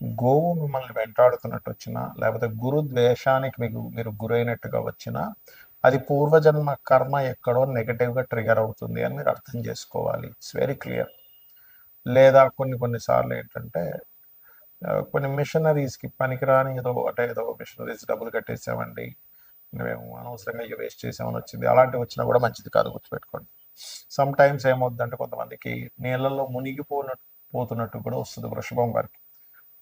గోవు మిమ్మల్ని వెంటాడుతున్నట్టు వచ్చినా లేకపోతే గురు ద్వేషానికి మీకు మీరు గురైనట్టుగా వచ్చినా అది పూర్వజన్మ కర్మ ఎక్కడో నెగటివ్గా ట్రిగర్ అవుతుంది అని మీరు అర్థం చేసుకోవాలి. ఇట్స్ వెరీ క్లియర్ లేదా కొన్ని కొన్నిసార్లు ఏంటంటే కొన్ని మిషనరీస్కి పనికిరాని ఏదో అంటే ఏదో మిషనరీస్ డబ్బులు కట్టేసామండి. మేము అనవసరంగా వేస్ట్ చేసామని వచ్చింది. అలాంటివి వచ్చినా కూడా మంచిది కాదు గుర్తుపెట్టుకోండి. సమ్ టైమ్స్ ఏమవుద్దంటే కొంతమందికి నీళ్ళల్లో మునిగిపోనట్టు పోతున్నట్టు కూడా వస్తుంది వృషభం వారికి.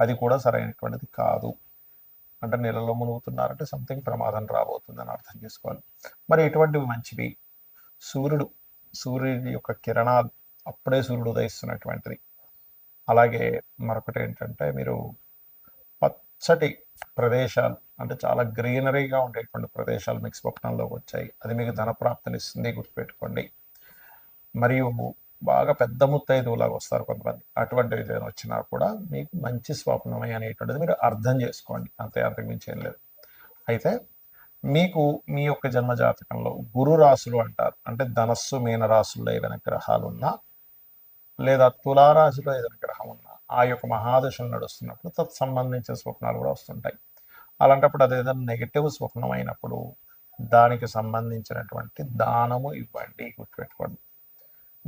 అది కూడా సరైనటువంటిది కాదు. అంటే నీళ్ళలో మునుగుతున్నారంటే సంథింగ్ ప్రమాదం రాబోతుందని అర్థం చేసుకోవాలి. మరి ఎటువంటివి మంచివి? సూర్యుడు సూర్యుడి యొక్క కిరణాలు అప్పుడే సూర్యుడు ఉదయిస్తున్నటువంటిది. అలాగే మరొకటి ఏంటంటే మీరు పచ్చటి ప్రదేశాలు అంటే చాలా గ్రీనరీగా ఉండేటువంటి ప్రదేశాలు మీకు స్వప్నంలోకి వచ్చాయి. అది మీకు ధన ప్రాప్తినిస్తుంది గుర్తుపెట్టుకోండి. మరియు బాగా పెద్ద ముత్తైదువులాగా వస్తారు కొంతమంది. అటువంటి ఏదైనా వచ్చినా కూడా మీకు మంచి స్వప్నమే అనేటువంటిది మీరు అర్థం చేసుకోండి. అంతే అంతకు ఏం లేదు. అయితే మీకు మీ యొక్క జన్మ జాతకంలో గురు రాశులు అంటారు. అంటే ధనస్సు మీన రాశుల్లో ఏదైనా గ్రహాలు ఉన్నా లేదా తులారాశిలో ఏదైనా గ్రహం ఉన్నా ఆ యొక్క మహాదశలు నడుస్తున్నప్పుడు తత్ సంబంధించిన స్వప్నాలు కూడా వస్తుంటాయి. అలాంటప్పుడు అదేదైనా నెగటివ్ నెగిటివ్ స్వప్నం అయినప్పుడు దానికి సంబంధించినటువంటి దానము ఇవ్వండి గుర్తుపెట్టుకోండి.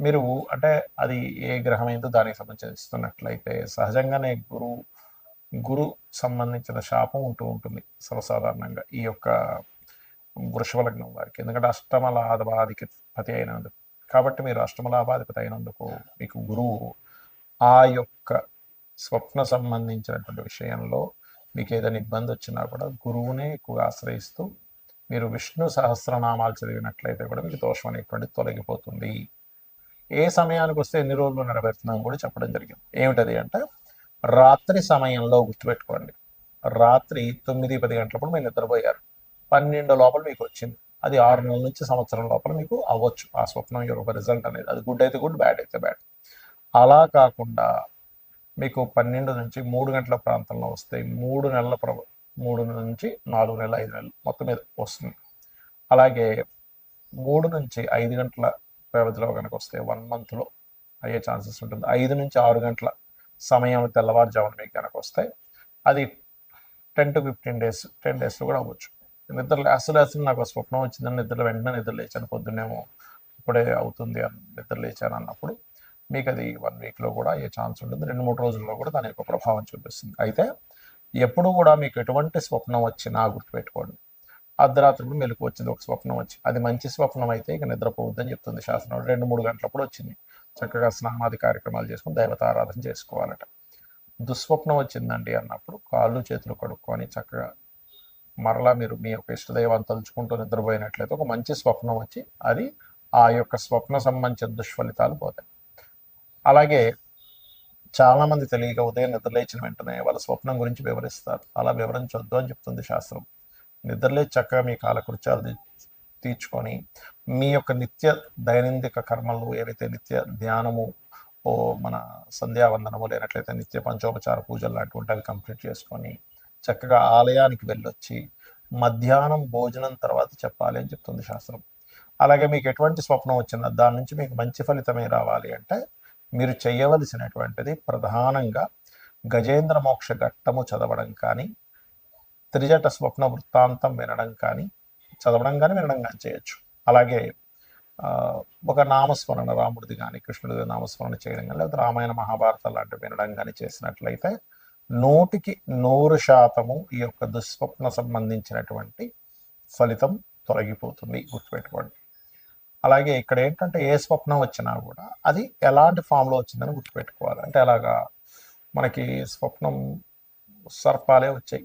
మీరు అంటే అది ఏ గ్రహం ఏందో దానికి సంబంధించినట్లయితే సహజంగానే గురు గురు సంబంధించిన శాపం ఉంటూ ఉంటుంది సర్వసాధారణంగా ఈ యొక్క వృషభ లగ్నం వారికి. ఎందుకంటే అష్టమ లాభాధిపతి అయినందుకు. కాబట్టి మీరు అష్టమ లాభాధిపతి అయినందుకు మీకు గురువు ఆ యొక్క స్వప్న సంబంధించినటువంటి విషయంలో మీకు ఏదైనా ఇబ్బంది వచ్చినా కూడా గురువునే ఎక్కువగా ఆశ్రయిస్తూ మీరు విష్ణు సహస్రనామాలు చదివినట్లయితే కూడా మీకు దోషం అనేటువంటిది తొలగిపోతుంది. ఏ సమయానికి వస్తే ఎన్ని రోజులు నెరవేరుతుందని కూడా చెప్పడం జరిగింది. ఏమిటది అంటే రాత్రి సమయంలో గుర్తుపెట్టుకోండి. రాత్రి తొమ్మిది పది గంటలప్పుడు మీరు నిద్రపోయారు. పన్నెండు లోపల మీకు వచ్చింది. అది ఆరు నెలల నుంచి సంవత్సరం లోపల మీకు అవ్వచ్చు. ఆ స్వప్నం యొక్క రిజల్ట్ అనేది. అది గుడ్ అయితే గుడ్ బ్యాడ్ అయితే బ్యాడ్ అలా కాకుండా మీకు పన్నెండు నుంచి మూడు గంటల ప్రాంతంలో వస్తే మూడు నెలల ప్ర మూడు నుంచి నాలుగు నెలలు ఐదు నెలలు మొత్తం మీద వస్తుంది. అలాగే మూడు నుంచి ఐదు గంటల వ్యవధిలో కనుక వస్తే వన్ మంత్లో అయ్యే ఛాన్సెస్ ఉంటుంది. ఐదు నుంచి ఆరు గంటల సమయం తెల్లవారుజామున మీకు కనుక వస్తే అది ten to fifteen days ten డేస్లో కూడా అవ్వచ్చు. నిద్ర అసలు అసలు నాకు స్వప్నం వచ్చిందని నిద్ర వెంటనే నిద్ర లేచాను. పొద్దున్నేమో ఇప్పుడే అవుతుంది అని నిద్ర లేచాను అన్నప్పుడు మీకు అది వన్ వీక్లో కూడా అయ్యే ఛాన్స్ ఉంటుంది. రెండు మూడు రోజుల్లో కూడా దాని యొక్క ప్రభావం చూపిస్తుంది. అయితే ఎప్పుడు కూడా మీకు ఎటువంటి స్వప్నం వచ్చినా గుర్తుపెట్టుకోండి. అర్ధరాత్రి మెలకు వచ్చింది ఒక స్వప్నం వచ్చి. అది మంచి స్వప్నం అయితే ఇక నిద్రపోవద్దని చెప్తుంది శాస్త్రం రెండు మూడు గంటలప్పుడు వచ్చింది. చక్కగా స్నానాది కార్యక్రమాలు చేసుకుని దైవతారాధన చేసుకోవాలట. దుస్వప్నం వచ్చిందండి అన్నప్పుడు కాళ్ళు చేతులు కడుక్కొని చక్కగా మరలా మీరు మీ యొక్క ఇష్టదైవాన్ని తలుచుకుంటూ నిద్రపోయినట్లయితే ఒక మంచి స్వప్నం వచ్చి అది ఆ యొక్క స్వప్న సంబంధించిన దుష్ఫలితాలు పోతాయి. అలాగే చాలా మంది తెలియక ఉదయం నిద్రలేచిన వెంటనే వాళ్ళ స్వప్నం గురించి వివరిస్తారు. అలా వివరించొద్దు అని చెప్తుంది శాస్త్రం. నిద్రలే చక్కగా మీ కాలకృత్యాలు తీర్చుకొని మీ యొక్క నిత్య దైనందిక కర్మలు ఏవైతే నిత్య ధ్యానము ఓ మన సంధ్యావందనము లేనట్లయితే నిత్య పంచోపచార పూజలు లాంటివి అవి కంప్లీట్ చేసుకొని చక్కగా ఆలయానికి వెళ్ళొచ్చి మధ్యాహ్నం భోజనం తర్వాత చెప్పాలి అని చెప్తుంది శాస్త్రం. అలాగే మీకు ఎటువంటి స్వప్నం వచ్చిందో దాని నుంచి మీకు మంచి ఫలితమే రావాలి అంటే మీరు చేయవలసినటువంటిది ప్రధానంగా గజేంద్ర మోక్ష ఘట్టము చదవడం కానీ త్రిజట స్వప్న వృత్తాంతం వినడం కానీ చదవడం కానీ వినడం కానీ చేయొచ్చు. అలాగే ఒక నామస్మరణ రాముడిది కానీ కృష్ణుడిది నామస్మరణ చేయడం కానీ లేదా రామాయణ మహాభారత లాంటివి వినడం కానీ చేసినట్లయితే నూటికి నూరు శాతము ఈ యొక్క దుస్వప్న సంబంధించినటువంటి ఫలితం తొలగిపోతుంది గుర్తుపెట్టుకోండి. అలాగే ఇక్కడ ఏంటంటే ఏ స్వప్నం వచ్చినా కూడా అది ఎలాంటి ఫామ్లో వచ్చిందని గుర్తుపెట్టుకోవాలి. అంటే అలాగా మనకి స్వప్నం సర్పాలే వచ్చాయి.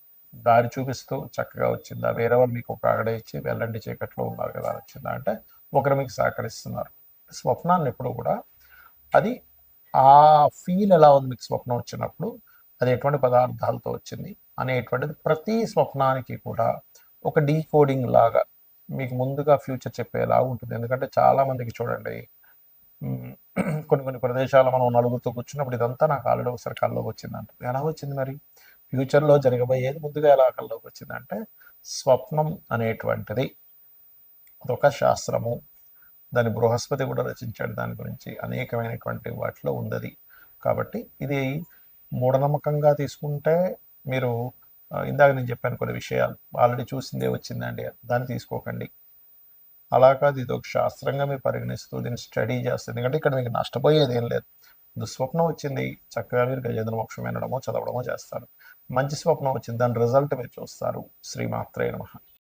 దారి చూపిస్తూ చక్కగా వచ్చిందా? వేరే వాళ్ళు మీకు ఒక కాగడ ఇచ్చి వెళ్ళండి చీకట్లో ఉన్నారు కదా వచ్చిందా? అంటే ఒకరు మీకు సహకరిస్తున్నారు. స్వప్నాన్ని ఎప్పుడు కూడా అది ఆ ఫీల్ ఎలా ఉంది మీకు స్వప్నం వచ్చినప్పుడు? అది ఎటువంటి పదార్థాలతో వచ్చింది? అనేటువంటిది ప్రతి స్వప్నానికి కూడా ఒక డీకోడింగ్ లాగా మీకు ముందుగా ఫ్యూచర్ చెప్పేలా ఉంటుంది. ఎందుకంటే చాలా మందికి చూడండి కొన్ని కొన్ని ప్రదేశాలు మనం నలుగురితో కూర్చున్నప్పుడు ఇదంతా నాకు ఆల్రెడీ ఒకసారి కల్లోకి వచ్చింది ఎలా వచ్చింది మరి? ఫ్యూచర్లో జరగబోయేది ముందుగా ఎలా కల్లోకి వచ్చిందంటే స్వప్నం అనేటువంటిది. అదొక శాస్త్రము. దాని బృహస్పతి కూడా రచించాడు. దాని గురించి అనేకమైనటువంటి వాటిలో ఉన్నది కాబట్టి ఇది మూఢనమ్మకంగా తీసుకుంటే మీరు ఇందాక నేను చెప్పాను కొన్ని విషయాలు. ఆల్రెడీ చూసిందే వచ్చిందండి. దాన్ని తీసుకోకండి. అలా కాదు ఇది ఒక శాస్త్రంగా మీరు పరిగణిస్తూ దీన్ని స్టడీ చేస్తుంది. ఎందుకంటే ఇక్కడ మీకు నష్టపోయేది ఏం లేదు. దుస్వప్నం వచ్చింది. చక్కగా మీరు గజేంద్ర మోక్షం వినడమో చదవడమో చేస్తారు. మంచి స్వప్నం వచ్చింది. దాని రిజల్ట్ మీరు చూస్తారు. శ్రీమాత్రే నమ.